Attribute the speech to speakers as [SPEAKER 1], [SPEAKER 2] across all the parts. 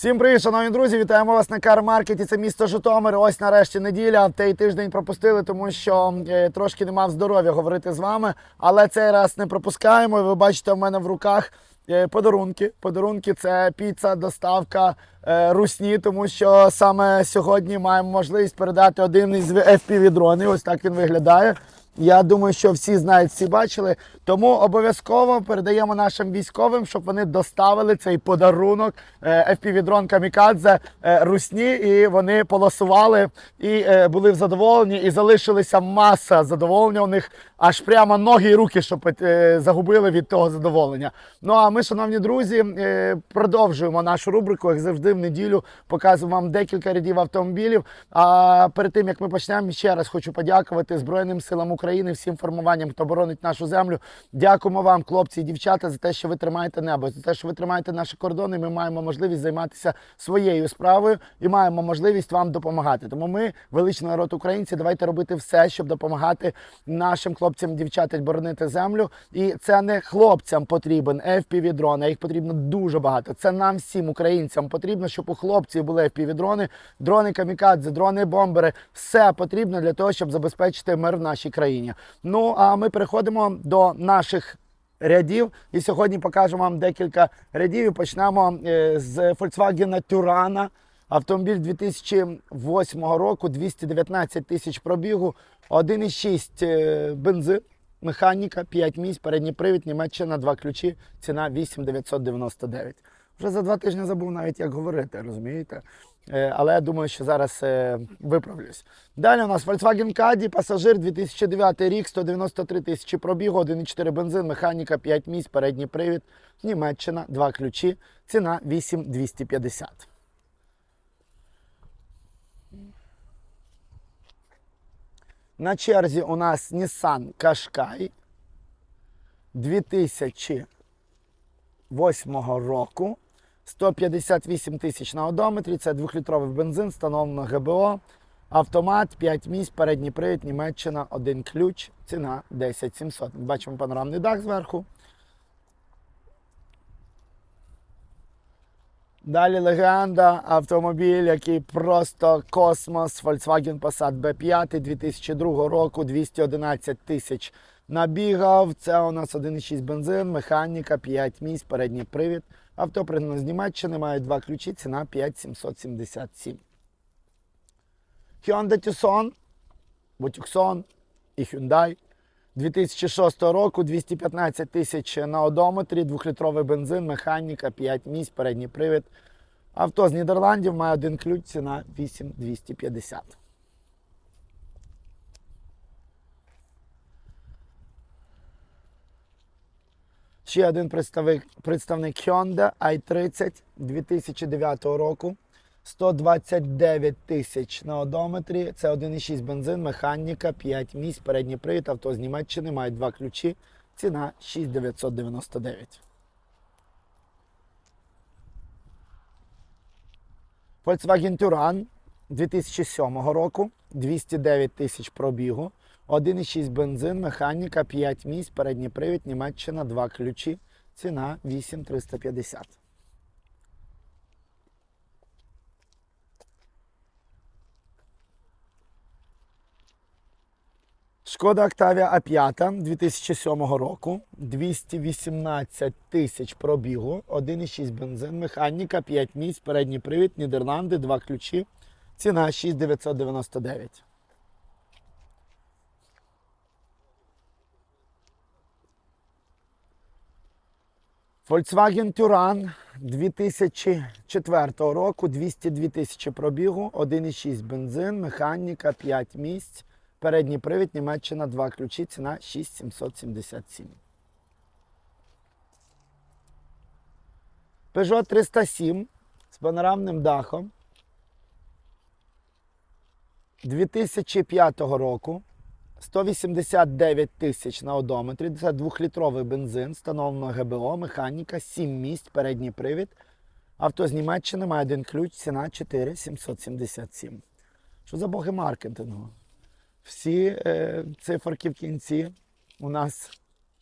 [SPEAKER 1] Всім привіт, шановні друзі! Вітаємо вас на Кар-маркеті. Це місто Житомир. Ось нарешті неділя. Той тиждень пропустили, тому що е, трошки не мав здоров'я говорити з вами. Але цей раз не пропускаємо. Ви бачите, в мене в руках е, подарунки. Подарунки це піца, доставка е, русні, тому що саме сьогодні маємо можливість передати один із fpv дронів. Ось так він виглядає. Я думаю, що всі знають, всі бачили. Тому обов'язково передаємо нашим військовим, щоб вони доставили цей подарунок е, FPV-дрон Камікадзе е, русні, і вони полосували і е, були задоволені, і залишилися маса задоволення. У них аж прямо ноги і руки, щоб е, загубили від того задоволення. Ну а ми, шановні друзі, е, продовжуємо нашу рубрику, як завжди, в неділю показуємо вам декілька рядів автомобілів. А перед тим як ми почнемо, ще раз хочу подякувати Збройним силам України, всім формуванням, хто боронить нашу землю. Дякуємо вам, хлопці і дівчата, за те, що ви тримаєте небо, за те, що ви тримаєте наші кордони. Ми маємо можливість займатися своєю справою і маємо можливість вам допомагати. Тому ми, величний народ українці, давайте робити все, щоб допомагати нашим хлопцям, дівчатам боронити землю. І це не хлопцям потрібен fpv дрон а їх потрібно дуже багато. Це нам всім українцям потрібно, щоб у хлопців були fpv дрони камікадзе, дрони бомбери. Все потрібно для того, щоб забезпечити мир в нашій країні. Ну а ми переходимо до наших. Рядів і сьогодні покажемо вам декілька рядів. І почнемо е, з Volkswagen Турана. Автомобіль 2008 року, 219 тисяч пробігу, 1,6 е, бензин, механіка, 5 місць, передній привід, Німеччина, 2 ключі, ціна 8,999. Вже за два тижні забув навіть як говорити, розумієте? Е, Але я думаю, що зараз е, виправлюсь. Далі у нас Volkswagen Caddy, пасажир 2009 рік, 193 тисячі пробігу, 1,4 бензин, механіка, 5 місць, передній привід, Німеччина, 2 ключі, ціна 8,250. На черзі у нас Nissan Qashqai 2008 року. 158 тисяч на одометрі. Це двохлітровий бензин, встановлено ГБО. Автомат, 5 місць, передній привід, Німеччина, один ключ, ціна 10 700. Бачимо панорамний дах зверху. Далі легенда, автомобіль, який просто космос, Volkswagen Passat B5 2002 року, 211 тисяч набігав. Це у нас 1,6 бензин, механіка, 5 місць, передній привід. Авто пригнано з Німеччини, має два ключі, ціна 5777. Hyundai Tucson, Tucson і Hyundai. 2006 року 215 тисяч на одометрі, двохлітровий бензин, механіка, 5 місць, передній привід. Авто з Нідерландів має один ключ, ціна 8250. Ще один представник, представник Hyundai i30 2009 року. 129 тисяч на одометрі. Це 1,6 бензин, механіка, 5 місць, передній привід, авто з Німеччини, має два ключі. Ціна 6999. Volkswagen Touran 2007 року, 209 тисяч пробігу, 1,6 бензин, механіка, 5 місць, передній привід, Німеччина, 2 ключі. Ціна 8350. Шкода Octavia A5 2007 року, 218 тисяч пробігу, 1,6 бензин, механіка, 5 місць, передній привід, Нідерланди, 2 ключі. Ціна 6999. Volkswagen Touran 2004 року, 202 тисячі пробігу, 1,6 бензин, механіка, 5 місць. Передній привід, Німеччина, 2 ключі, ціна 6777. Peugeot 307 з панорамним дахом 2005 року. 189 тисяч на одометрі. Це двохлітровий бензин, встановлено ГБО, механіка, 7 місць, передній привід. Авто з Німеччини має один ключ, ціна 4777. Що за боги маркетингу? Всі е, циферки в кінці у нас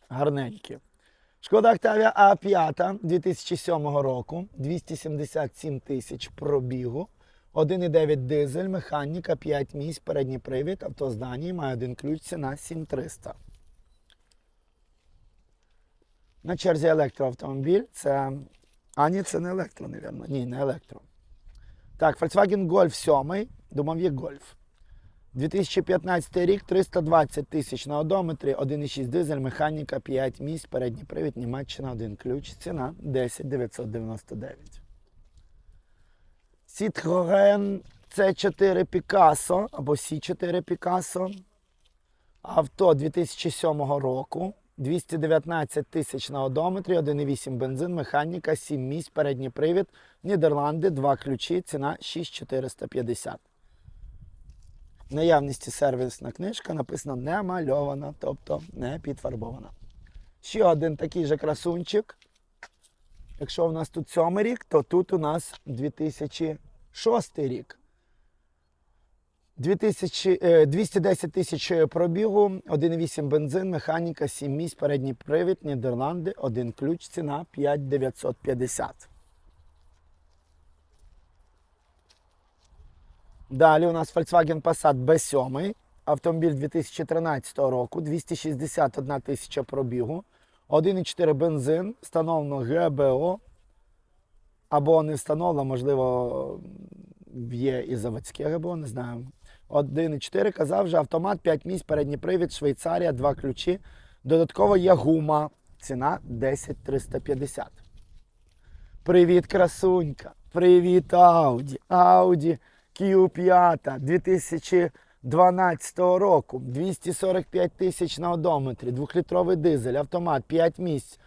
[SPEAKER 1] гарненькі. Шкода Октавія А5 2007 року, 277 тисяч пробігу, 1,9 дизель, механіка, 5 місць, передній привід, автоздані, має один ключ, ціна 7300. На черзі електроавтомобіль. Це. А, ні, це не електро, напевно. Ні, не електро. Так, Volkswagen Golf 7, домовік Golf. 2015 рік 320 тисяч на одометрі, 1,6 дизель, механіка, 5 місць, передній привід, Німеччина, один ключ, ціна 10 999. Citroën C4 Picasso або C4 Picasso. Авто 2007 року. 219 тисяч на одометрі, 1,8 бензин, механіка, 7 місць, передній привід, Нідерланди, 2 ключі, ціна 6450. В наявності сервісна книжка написано не мальована, тобто не підфарбована. Ще один такий же красунчик. Якщо в нас тут сьомий рік, то тут у нас 2006 рік. 2000, е, 210 тисяч пробігу, 1,8 бензин, механіка, 7 місць, передній привід, Нідерланди, один ключ, ціна 5950. Далі у нас Volkswagen Passat B7, автомобіль 2013 року, 261 тисяча пробігу, 1,4 бензин, встановлено ГБО, або не встановлено, можливо, є і заводське ГБО, не знаю. 1,4 казав вже автомат, 5 місць, передній привід, Швейцарія, 2 ключі. Додатково є гума. Ціна 10 350. Привіт, красунька! Привіт, Ауді! Ауді Q5 2012 року. 245 тисяч на одометрі, 2-літровий дизель, автомат, 5 місць.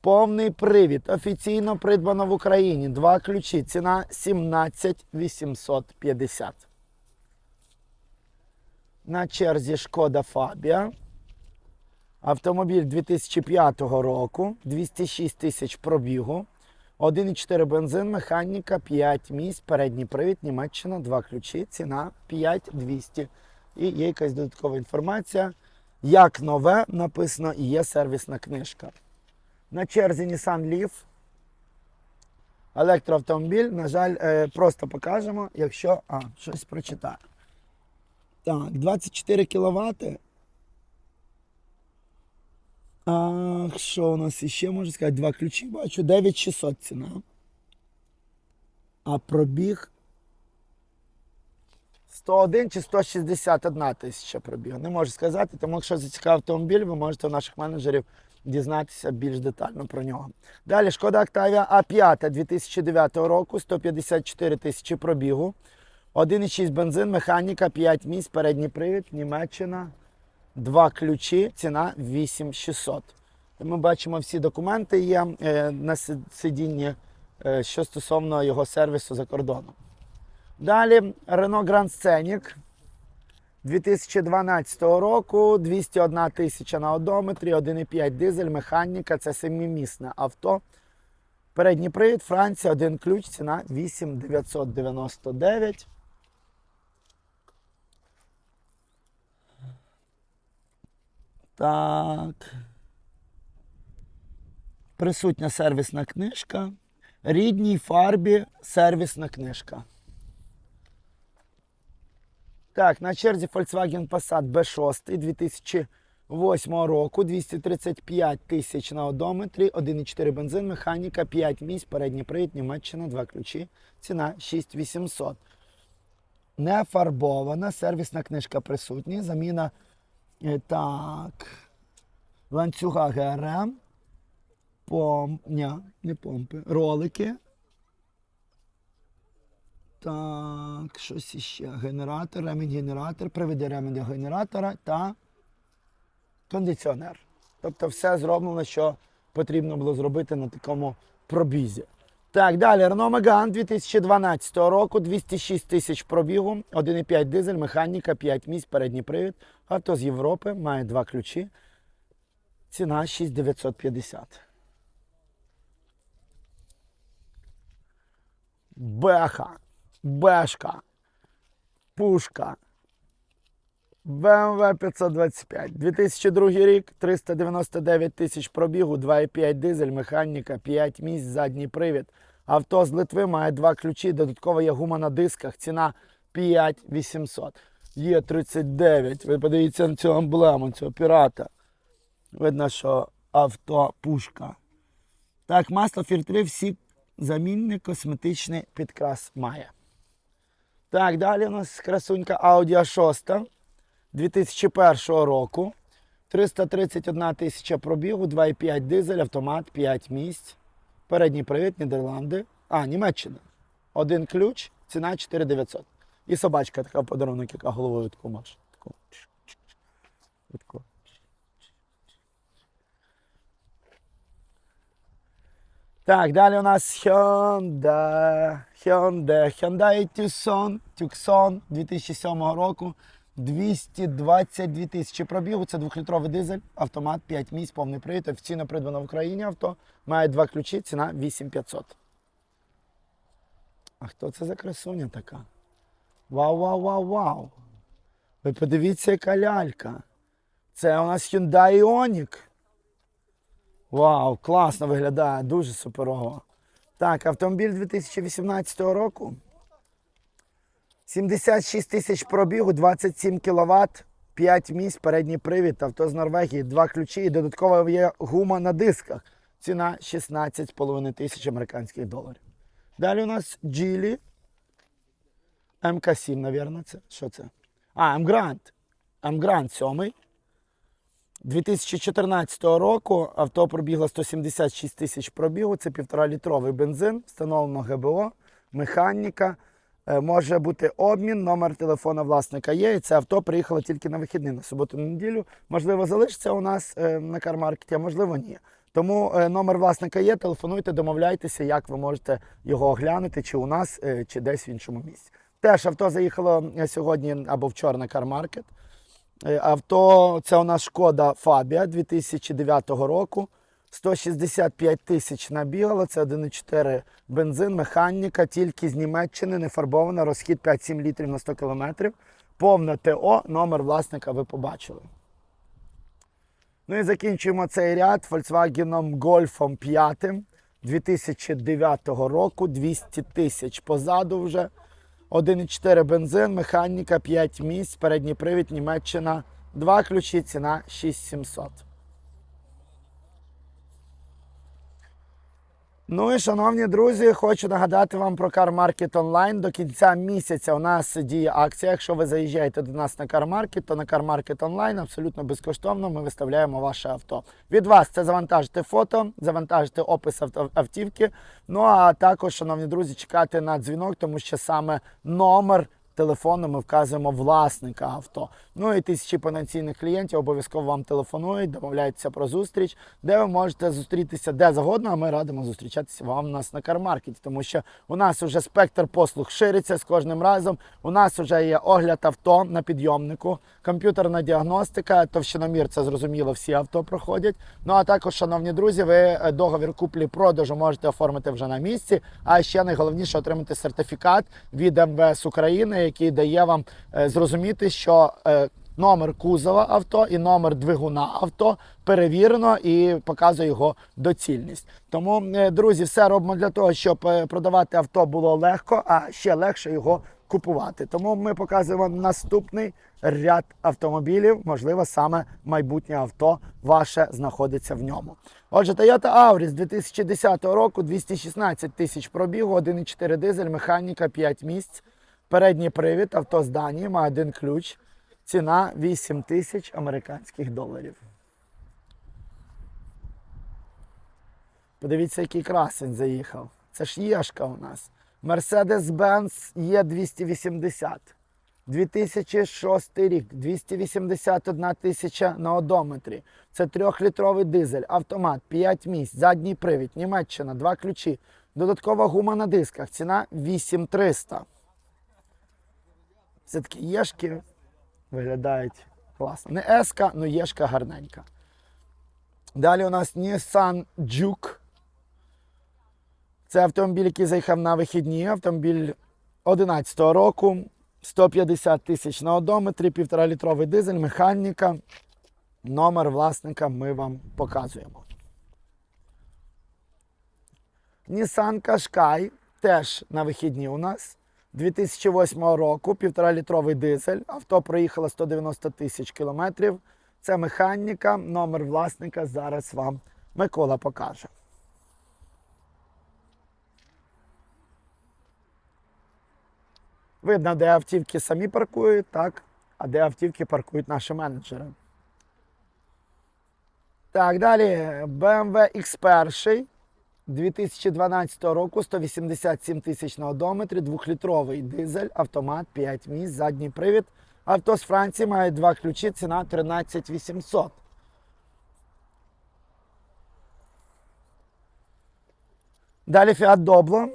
[SPEAKER 1] Повний привід. Офіційно придбано в Україні. Два ключі. Ціна 17 850. На черзі Шкода Фабія. Автомобіль 2005 року, 206 тисяч пробігу, 1,4 бензин, механіка, 5 місць, передній привід, Німеччина, 2 ключі, ціна 5200. І є якась додаткова інформація. Як нове написано є сервісна книжка. На черзі Nissan Leaf. Електроавтомобіль, на жаль, е, просто покажемо, якщо. А, щось прочитаю. Так, 24 кВт. А, що у нас іще можу сказати? Два ключі бачу. 9600 ціна. А пробіг 101 чи 161 тисяча пробіг. Не можу сказати, тому якщо зацікавив автомобіль, ви можете у наших менеджерів дізнатися більш детально про нього. Далі шкода Octavia А5 2009 року, 154 тисячі пробігу. 1,6 бензин, механіка, 5 місць, передній привід, Німеччина, два ключі, ціна 8600. Ми бачимо всі документи є е, на сидінні, е, що стосовно його сервісу за кордоном. Далі Renault Grand Scenic 2012 року, 201 тисяча на одометрі, 1,5 дизель, механіка, це семимісне авто. Передній привід, Франція, один ключ, ціна 8999. Так. Присутня сервісна книжка. Рідній фарбі сервісна книжка. Так, на черзі Volkswagen Passat B6 2008 року, 235 тисяч на одометрі, 1,4 бензин, механіка, 5 місць, передній привід, Німеччина, 2 ключі, ціна 6800. Не фарбована, сервісна книжка присутня, заміна так, ланцюга ГРМ, помп, ні, не помпи, ролики. Так, щось іще. Генератор, ремінь генератор, приведе ремінь до генератора та кондиціонер. Тобто все зроблено, що потрібно було зробити на такому пробізі. Так, далі Renault Megane 2012 року, 206 тисяч пробігу, 1,5 дизель, механіка, 5 місць, передній привід. Авто з Європи, має два ключі. Ціна 6950. Беха, бешка, пушка. BMW 525. 2002 рік, 399 тисяч пробігу, 2,5 дизель, механіка, 5 місць, задній привід. Авто з Литви має два ключі, додатково є гума на дисках, ціна 5800. Є 39. Ви подивіться на цю емблему, цього пірата. Видно, що авто пушка. Так, масло фільтри всі замінний косметичний підкрас має. Так, далі у нас красунька Audi A6 2001 року. 331 тисяча пробігу, 2,5 дизель, автомат, 5 місць. Передній привід, Нідерланди. А, Німеччина. Один ключ, ціна 4900. І собачка така подарунок, яка головою таку. Таку. Так, далі у нас Hyundai, Hyundai, Hyundai Tucson, Tucson 2007 року. 222 тисячі пробігу. Це двохлітровий дизель, автомат, 5 місць, повний привід. Офіційно придбано в Україні авто. Має два ключі, ціна 8500. А хто це за красуня така? Вау, вау, вау, вау. Ви подивіться, яка лялька. Це у нас Hyundai Ioniq. Вау, класно виглядає, дуже суперово. Так, автомобіль 2018 року. 76 тисяч пробігу, 27 кВт, 5 місць, передній привід, авто з Норвегії, два ключі і додатково є гума на дисках. Ціна 16,5 тисяч американських доларів. Далі у нас Geely. МК7, мабуть, це. Що це? А, М-Грант. М-Грант 7. 2014 року авто пробігло 176 тисяч пробігу. Це півтора-літровий бензин, встановлено ГБО, механіка. Е, Може бути обмін, номер телефона власника є. І це авто приїхало тільки на вихідні, на суботу на неділю. Можливо, залишиться у нас е, на кармаркеті, а можливо, ні. Тому е, номер власника є. Телефонуйте, домовляйтеся, як ви можете його оглянути, чи у нас, чи десь в іншому місці. Теж авто заїхало сьогодні або вчора на кармаркет. Авто це у нас шкода Фабія 2009 року. 165 тисяч набігало, це 1,4 бензин, механіка, тільки з Німеччини, не фарбована, розхід 5-7 літрів на 100 кілометрів. Повне ТО, номер власника ви побачили. Ну і закінчуємо цей ряд Volkswagen Golf 5 2009 року, 200 тисяч позаду вже. 1,4 бензин, механіка, 5 місць, передній привід, Німеччина, два ключі, ціна 6700. Ну і шановні друзі, хочу нагадати вам про CarMarket Online. До кінця місяця у нас діє акція. Якщо ви заїжджаєте до нас на CarMarket, то на CarMarket Online абсолютно безкоштовно ми виставляємо ваше авто. Від вас це завантажити фото, завантажити опис автівки. Ну а також, шановні друзі, чекати на дзвінок, тому що саме номер. Телефону ми вказуємо власника авто. Ну і тисячі потенційних клієнтів обов'язково вам телефонують, домовляються про зустріч, де ви можете зустрітися де завгодно, а ми радимо зустрічатися вам у нас на кармаркеті, тому що у нас вже спектр послуг шириться з кожним разом. У нас вже є огляд авто на підйомнику, комп'ютерна діагностика, товщиномір, це зрозуміло, всі авто проходять. Ну а також, шановні друзі, ви е, договір куплі-продажу можете оформити вже на місці. А ще найголовніше отримати сертифікат від МВС України, який дає вам е, зрозуміти, що е, номер кузова авто і номер двигуна авто перевірено і показує його доцільність. Тому, е, друзі, все робимо для того, щоб продавати авто було легко, а ще легше його купувати. Тому ми показуємо наступний ряд автомобілів. Можливо, саме майбутнє авто ваше знаходиться в ньому. Отже, Toyota Auris 2010 року 216 тисяч пробігу, 1,4 дизель, механіка 5 місць. Передній привід, авто з Данії, має один ключ. Ціна 8 тисяч американських доларів. Подивіться, який красень заїхав. Це ж Єшка у нас. Mercedes-Benz є 280. 2006 рік, 281 тисяча на одометрі. Це трьохлітровий дизель, автомат, 5 місць, задній привід, Німеччина, два ключі. Додаткова гума на дисках. Ціна 8300. Це такі єшки виглядають класно. Не еска, але єшка гарненька. Далі у нас Nissan Juke. Це автомобіль, який заїхав на вихідні. Автомобіль 11 року. 150 тисяч на одометрі, 1,5 літровий дизель, механіка. Номер власника ми вам показуємо. Nissan Qashqai теж на вихідні у нас. 2008 року, 1,5 літровий дизель. Авто проїхало 190 тисяч кілометрів. Це механіка, номер власника зараз вам Микола покаже. Видно, де автівки самі паркують, так, а де автівки паркують наші менеджери. Так, далі BMW X1 2012 року 187 тисяч на одометрі, 2-літровий дизель, автомат, 5 місць, задній привід. Авто з Франції має два ключі, ціна 13 800. Далі Fiat Doblo,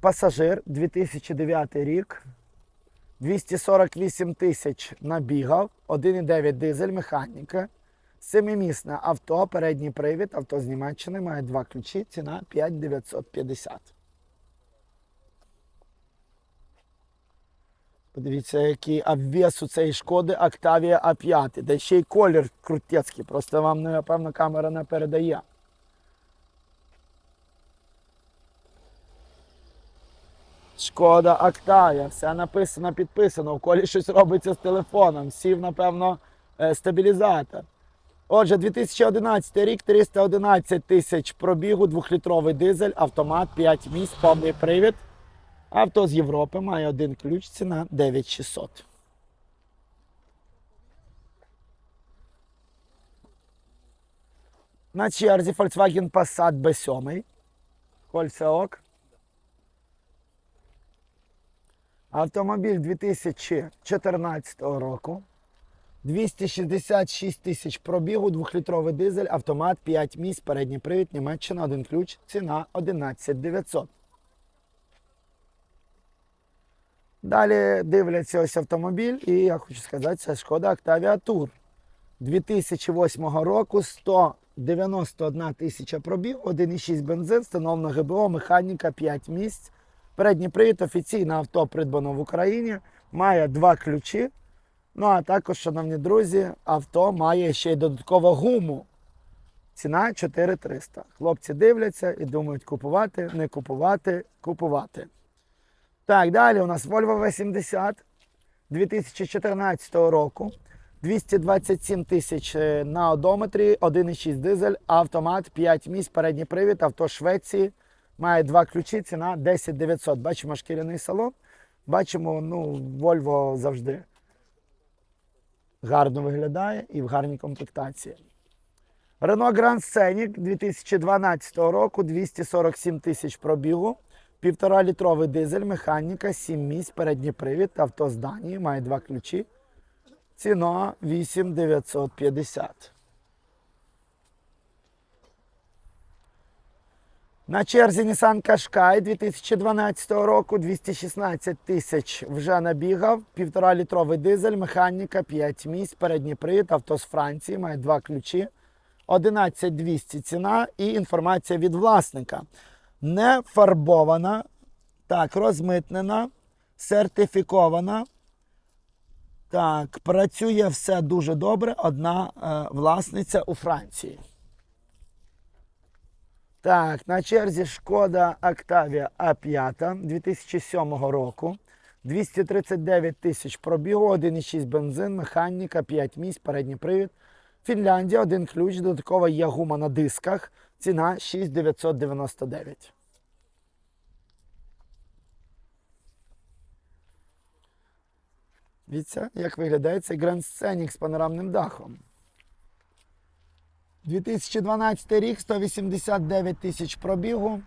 [SPEAKER 1] пасажир, 2009 рік, 248 тисяч набігав, 1,9 дизель, механіка. Семимісне авто, передній привід, авто з Німеччини, має два ключі, ціна 5950. Подивіться, який обвес у цієї шкоди Octavia A5. Де ще й колір крутецький, просто вам, напевно, камера не передає. Шкода Octavia, все написано, підписано. В колі щось робиться з телефоном. Сів, напевно, е, стабілізатор. Отже, 2011 рік 311 тисяч пробігу, 2-літровий дизель, автомат, 5 місць, повний привід. Авто з Європи має один ключ, ціна 9600. На черзі Volkswagen Passat B7. Кольце ок. Автомобіль 2014 року. 266 тисяч пробігу, 2-літровий дизель, автомат, 5 місць, передній привід, Німеччина, один ключ, ціна 11 900. Далі дивляться ось автомобіль, і я хочу сказати, це шкода Octavia Tour. 2008 року 191 тисяча пробіг, 1,6 бензин, встановлено ГБО, механіка, 5 місць. Передній привід офіційне авто придбано в Україні, має два ключі. Ну, а також, шановні друзі, авто має ще й додаткову гуму. Ціна 4300. Хлопці дивляться і думають, купувати, не купувати, купувати. Так, далі у нас Volvo V70 2014 року. 227 тисяч е, на одометрі, 1,6 дизель, автомат, 5 місць, передній привід, авто Швеції. Має два ключі, ціна 10 900. Бачимо шкіряний салон. Бачимо, ну, Volvo завжди гарно виглядає і в гарній комплектації. Renault Grand Scenic 2012 року 247 тисяч пробігу, 1,5 літровий дизель, механіка, 7 місць, передній привід, авто з Данії, має два ключі. Ціна 8950. На черзі Nissan Qashqai 2012 року 216 тисяч вже набігав, 1,5 літровий дизель, механіка, 5 місць, передній привід, авто з Франції, має два ключі, 11200 ціна і інформація від власника. Не фарбована, так, розмитнена, сертифікована. Так, працює все дуже добре. Одна е, власниця у Франції. Так, на черзі шкода Octavia A5 2007 року. 239 тисяч пробігу, 1,6 бензин, механіка, 5 місць, передній привід. Фінляндія, один ключ, додаткова є гума на дисках. Ціна 6999. Дивіться, як виглядає цей Grand Scenic з панорамним дахом. 2012 рік 189 тисяч пробігу,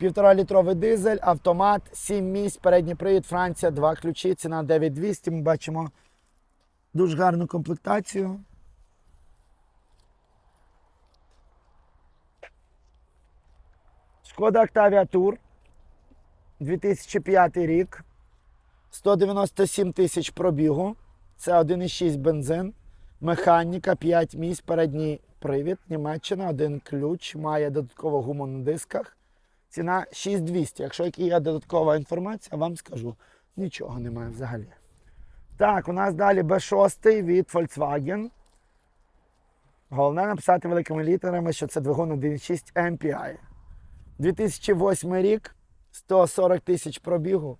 [SPEAKER 1] 1,5 літровий дизель, автомат, 7 місць, передній привід, Франція, 2 ключі, ціна 9200. Ми бачимо дуже гарну комплектацію. Шкода Octavia Tour 2005 рік. 197 тисяч пробігу. Це 1,6 бензин. Механіка, 5 місць, передній привід. Німеччина, один ключ, має додаткову гуму на дисках. Ціна 6200. Якщо є додаткова інформація, вам скажу. Нічого немає взагалі. Так, у нас далі B6 від Volkswagen. Головне написати великими літерами, що це двигун 1.6 MPI. 2008 рік, 140 тисяч пробігу.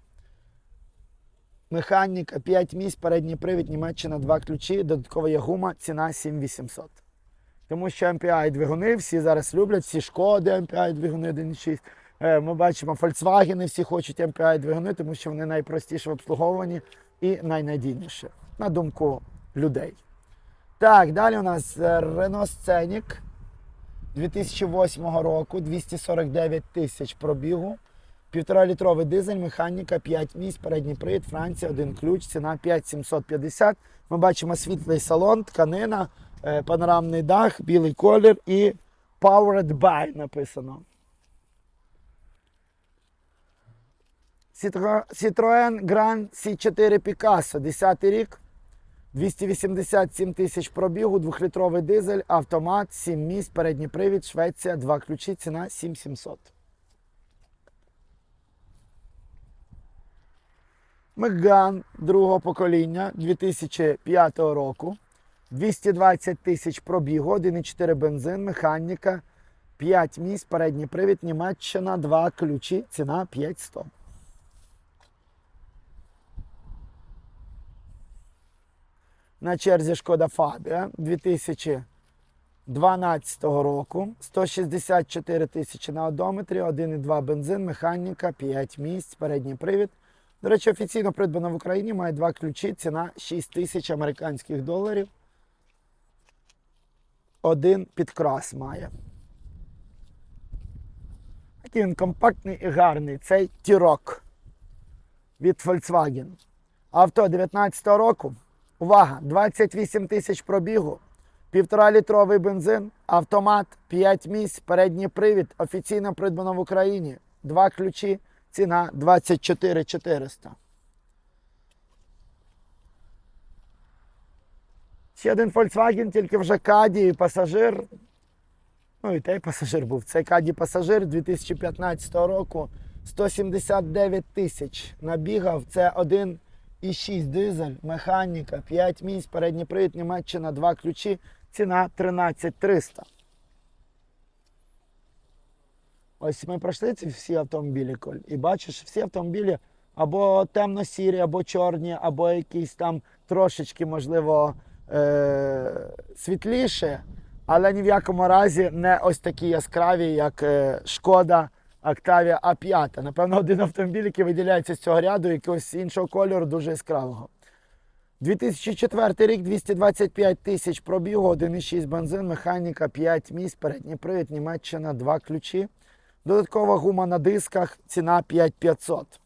[SPEAKER 1] Механіка 5 місць, передній привід, Німеччина 2 ключі, додаткова є гума, ціна 7800. Тому що MPI двигуни всі зараз люблять, всі шкоди MPI двигуни 1.6. Е, Ми бачимо Volkswagen, всі хочуть MPI двигуни, тому що вони найпростіші в обслуговуванні і найнадійніші, на думку людей. Так, далі у нас е, Renault Scenic 2008 року, 249 тисяч пробігу. Півтора літровий дизель, механіка, 5 місць, передній привід, Франція, один ключ, ціна 5750. Ми бачимо світлий салон, тканина, панорамний дах, білий колір і Powered by написано. Citroen Grand C4 Picasso, 10 рік, 287 тисяч пробігу, двохлітровий дизель, автомат, 7 місць, передній привід, Швеція, 2 ключі, ціна 7700. Меган другого покоління 2005 року. 220 тисяч пробігу, 1,4 бензин, механіка, 5 місць, передній привід, Німеччина, 2 ключі, ціна 5100. На черзі Шкода Фабія 2012 року. 164 тисячі на одометрі, 1,2 бензин, механіка, 5 місць, передній привід. До речі, офіційно придбано в Україні, має два ключі, ціна 6 тисяч американських доларів. Один підкрас має. Такий він компактний і гарний. Цей тірок від Volkswagen. Авто 19 року. Увага! 28 тисяч пробігу, 1,5 літровий бензин, автомат, 5 місць, передній привід, офіційно придбано в Україні. Два ключі, ціна 24 400. Ще один Volkswagen, тільки вже Каді і пасажир. Ну і той пасажир був. Цей Каді пасажир 2015 року 179 тисяч набігав. Це один і 6 дизель, механіка, 5 місць, передній привід, Німеччина, 2 ключі, ціна 13 300. Ось ми пройшли ці всі автомобілі, Коль, і бачиш, всі автомобілі або темно-сірі, або чорні, або якісь там трошечки, можливо, е- світліші, але ні в якому разі не ось такі яскраві, як е, Шкода Octavia A5. Напевно, один автомобіль, який виділяється з цього ряду, якогось іншого кольору, дуже яскравого. 2004 рік 225 тисяч пробігу, 1,6 бензин, механіка, 5 місць, передній привід, Німеччина, 2 ключі. Додаткова гума на дисках, ціна 5500.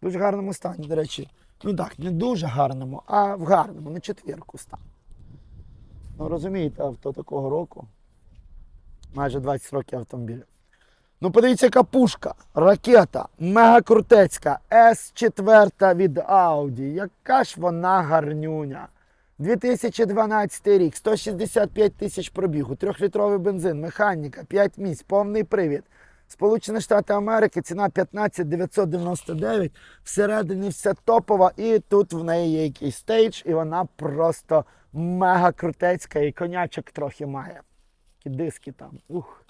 [SPEAKER 1] В дуже гарному стані, до речі. Ну так, не дуже гарному, а в гарному, на четвірку стан. Ну, розумієте, авто такого року. Майже 20 років автомобіля. Ну, подивіться, яка пушка, ракета, мега крутецька, С4 від Audi. Яка ж вона гарнюня. 2012 рік, 165 тисяч пробігу, 3-літровий бензин, механіка, 5 місць, повний привід. Сполучені Штати Америки, ціна 15 999. Всередині все топово, і тут в неї є якийсь стейдж, і вона просто мега крутецька, і конячок трохи має. Такі диски там. Ух.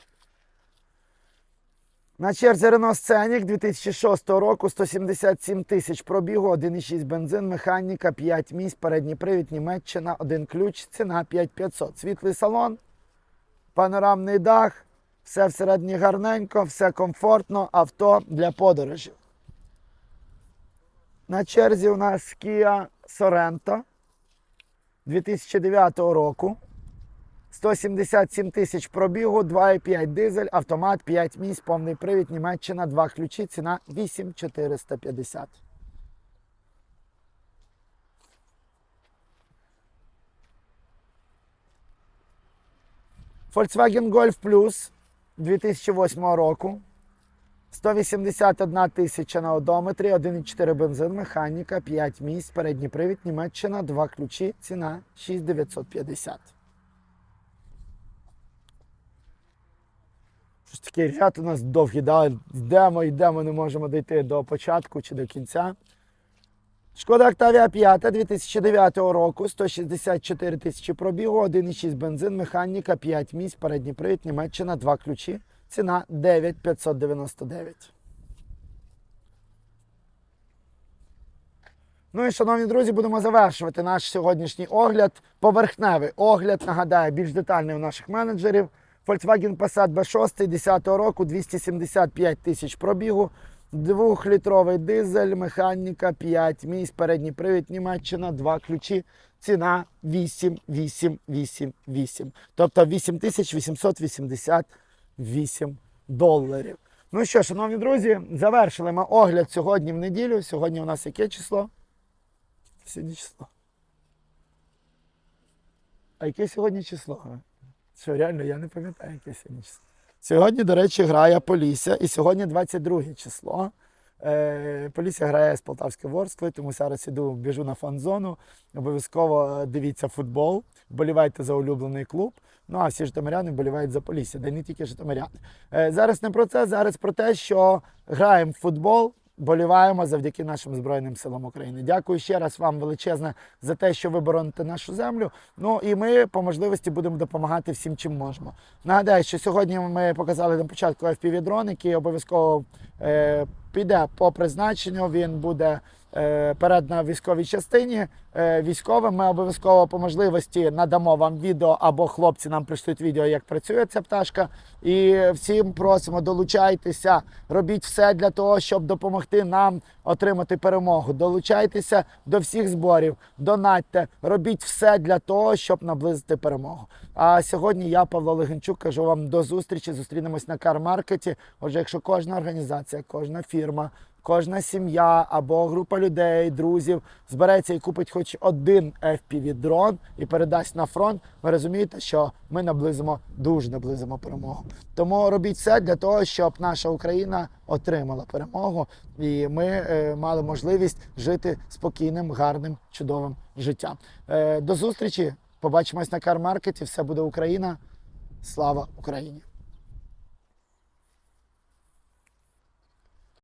[SPEAKER 1] На черзі Scenic 2006 року 177 тисяч пробігу, 1,6 бензин, механіка, 5 місць, передній привід, Німеччина, один ключ, ціна 5500. Світлий салон, панорамний дах, все всередині гарненько, все комфортно, авто для подорожів. На черзі у нас Kia Sorento 2009 року. 177 тисяч пробігу, 2,5 дизель, автомат, 5 місць, повний привід, Німеччина, 2 ключі, ціна 8450. Volkswagen Golf Plus 2008 року. 181 тисяча на одометрі, 1,4 бензин, механіка, 5 місць, передній привід, Німеччина, 2 ключі, ціна 6950. Щось такий ряд у нас довгий, да? йдемо, йдемо, не можемо дійти до початку чи до кінця. Шкода Октавія 5 2009 року, 164 тисячі пробігу, 1,6 бензин, механіка, 5 місць, передній привід, Німеччина, 2 ключі. Ціна 9599. Ну і, шановні друзі, будемо завершувати наш сьогоднішній огляд. Поверхневий огляд, нагадаю, більш детальний у наших менеджерів. Volkswagen Passat B6 10 року, 275 тисяч пробігу, двохлітровий дизель, механіка, 5 місць, передній привід, Німеччина, 2 ключі. Ціна 8888. Тобто 8888 доларів. Ну що, шановні друзі, завершили ми огляд сьогодні в неділю. Сьогодні у нас яке число? Сьогодні число. А яке сьогодні число? Що реально, я не пам'ятаю, яке сьогодні число. Сьогодні, до речі, грає Полісся, і сьогодні 22 число. Е, Полісся грає з Полтавської Ворскли, тому зараз іду, біжу на фан-зону. Обов'язково е, дивіться футбол, вболівайте за улюблений клуб. Ну а всі житомиряни вболівають за Полісся, де не тільки житомиряни. Е, зараз не про це, зараз про те, що граємо в футбол, боліваємо завдяки нашим Збройним силам України. Дякую ще раз вам величезне за те, що ви бороните нашу землю. Ну і ми по можливості будемо допомагати всім, чим можемо. Нагадаю, що сьогодні ми показали на початку FPV-дрон, який обов'язково е, піде по призначенню. Він буде перед на військовій частині. Е, військовим ми обов'язково по можливості надамо вам відео або хлопці нам пришлють відео, як працює ця пташка. І всім просимо долучайтеся, робіть все для того, щоб допомогти нам отримати перемогу. Долучайтеся до всіх зборів, донатьте, робіть все для того, щоб наблизити перемогу. А сьогодні я, Павло Легенчук, кажу вам до зустрічі. Зустрінемось на кармаркеті. Отже, якщо кожна організація, кожна фірма, кожна сім'я або група людей, друзів збереться і купить хоч один FPV-дрон і передасть на фронт, ви розумієте, що ми наблизимо, дуже наблизимо перемогу. Тому робіть все для того, щоб наша Україна отримала перемогу, і ми е, мали можливість жити спокійним, гарним, чудовим життям. Е, до зустрічі! Побачимось на кармаркеті. Все буде Україна. Слава Україні!